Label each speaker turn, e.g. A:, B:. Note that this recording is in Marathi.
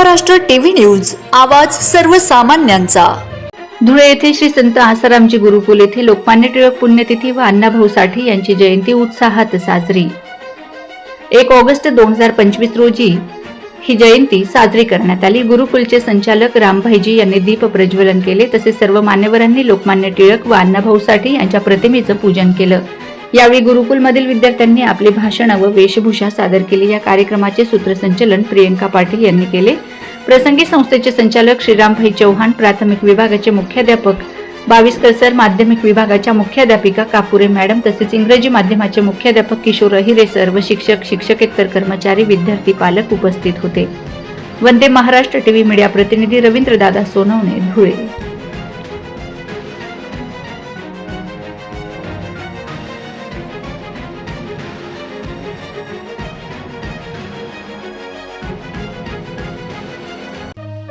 A: महाराष्ट्र टीव्ही न्यूज आवाज सर्वसामान्यांचा.
B: धुळे येथे श्री संत आसारामजी गुरुकुल येथे लोकमान्य टिळक पुण्यतिथी व अण्णाभाऊ साठे यांची जयंती उत्साहात साजरी. एक ऑगस्ट दोन हजार पंचवीस रोजी ही जयंती साजरी करण्यात आली. गुरुकुलचे संचालक रामभाईजी यांनी दीप प्रज्वलन केले. तसेच सर्व मान्यवरांनी लोकमान्य टिळक व अण्णाभाऊ साठे यांच्या प्रतिमेचं पूजन केलं. यावेळी गुरुकुलमधील विद्यार्थ्यांनी आपली भाषणं व वेशभूषा सादर केली. या कार्यक्रमाचे सूत्रसंचलन प्रियंका पाटील यांनी केले. प्रसंगी संस्थेचे संचालक श्रीरामभाई चौहान प्राथमिक विभागाचे मुख्याध्यापक बावीस सर माध्यमिक विभागाच्या मुख्याध्यापिका कापुरे मॅडम तसेच इंग्रजी माध्यमाचे मुख्याध्यापक किशोर अहिरे सर व शिक्षक शिक्षकेतर कर्मचारी विद्यार्थी पालक उपस्थित होते. वंदे महाराष्ट्र टीव्ही मीडिया प्रतिनिधी रवींद्रदादा सोनवणे धुळे.